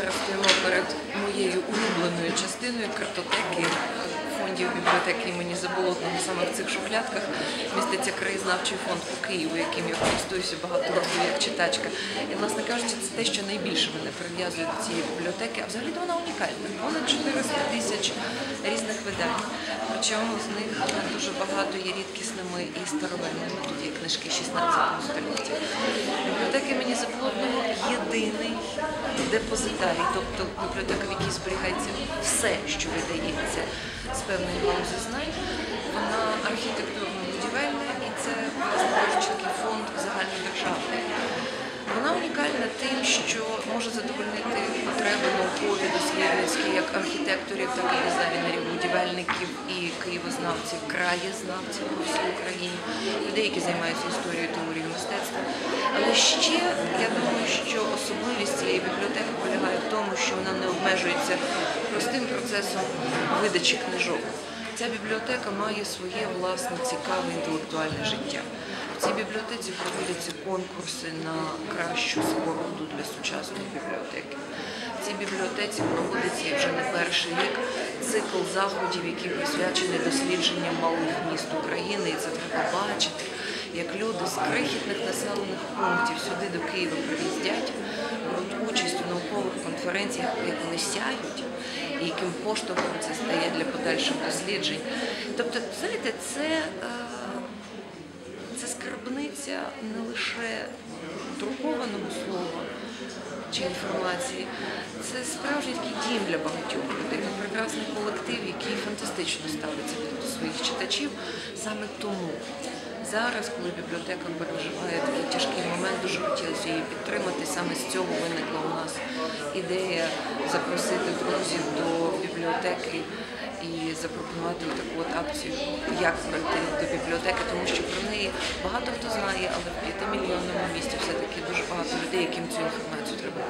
зараз стоїмо перед моєю улюбленою частиною картотеки фондів бібліотеки імені Заболотного. Саме в цих шухлядках міститься краєзнавчий фонд по Києву, яким я користуюся багато років як читачка. І, власне кажучи, це те, що найбільше мене прив'язує до цієї бібліотеки. А взагалі вона унікальна. Понад 400 тисяч різних видань. Причому з них дуже багато є рідкісними і старовинними. Тут книжки 16 століття. Бібліотека імені Заболотного єдиний депозитарій, тобто бібліотека, в якій зберігається все, що видається з певної галузі знань. Вона архітектурно-будівельна і це, власне фонд загальнодержавний. Вона унікальна тим, що може задовольнити потреби наукові, дослідницькі, як архітекторів, так і дизайнерів, будівельників і києвознавців, краєзнавців по всій Україні, людей, які займаються історією, теорією мистецтва. Але ще я думаю, що особливість цієї бібліотеки полягає в тому, що вона не обмежується простим процесом видачі книжок. Ця бібліотека має своє власне цікаве інтелектуальне життя. В цій бібліотеці проводяться конкурси на кращу споруду для сучасної бібліотеки. В цій бібліотеці проводиться вже не перший рік цикл заходів, які присвячені дослідженням малих міст України. І це треба бачити, як люди з крихітних населених пунктів сюди до Києва приїздять, беруть участь у наукових конференціях, як вони сяють, і яким поштовхом це стає для подальших досліджень. Тобто, знаєте, це. е, це скарбниця не лише друкованого слова чи інформації, це справжній такий дім для багатьох людей. Прекрасний колектив, який фантастично ставиться до своїх читачів. Саме тому зараз, коли бібліотека переживає такий тяжкий момент, дуже хотілося її підтримати. Саме з цього виникла у нас ідея запросити друзів до бібліотеки і запропонувати таку от акцію, як пройти до бібліотеки, тому що про неї багато хто знає, але в п'ятимільйонному місті все-таки дуже багато людей, яким цю інформацію треба